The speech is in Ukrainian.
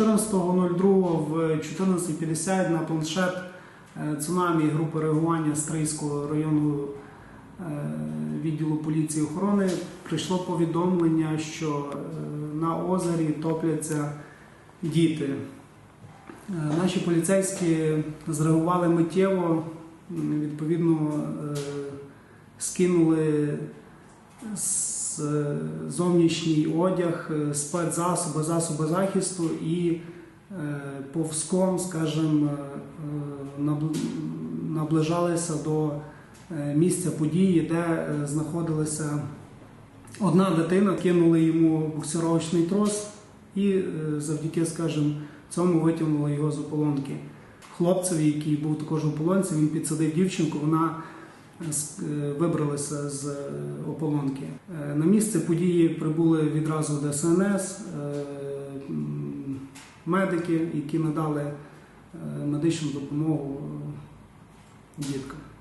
14.02 в 14.50 на планшет е, цунамі групи реагування Стрийського районного е, відділу поліції охорони прийшло повідомлення, що е, на озері топляться діти. Наші поліцейські зреагували миттєво, відповідно скинули зовнішній одяг, е, спецзасоби, засоби захисту і е, повзком, скажімо, е, наближалися до е, місця події, де е, знаходилася одна дитина, кинули йому буксировочний трос і е, завдяки, скажімо, цьому витягнули його з ополонки. Хлопцеві, який був також в ополонці, він підсадив дівчинку, вона е, з- е, з е, ополонки. Е, На місце події прибули відразу ДСНС, медики, які надали медичну допомогу діткам.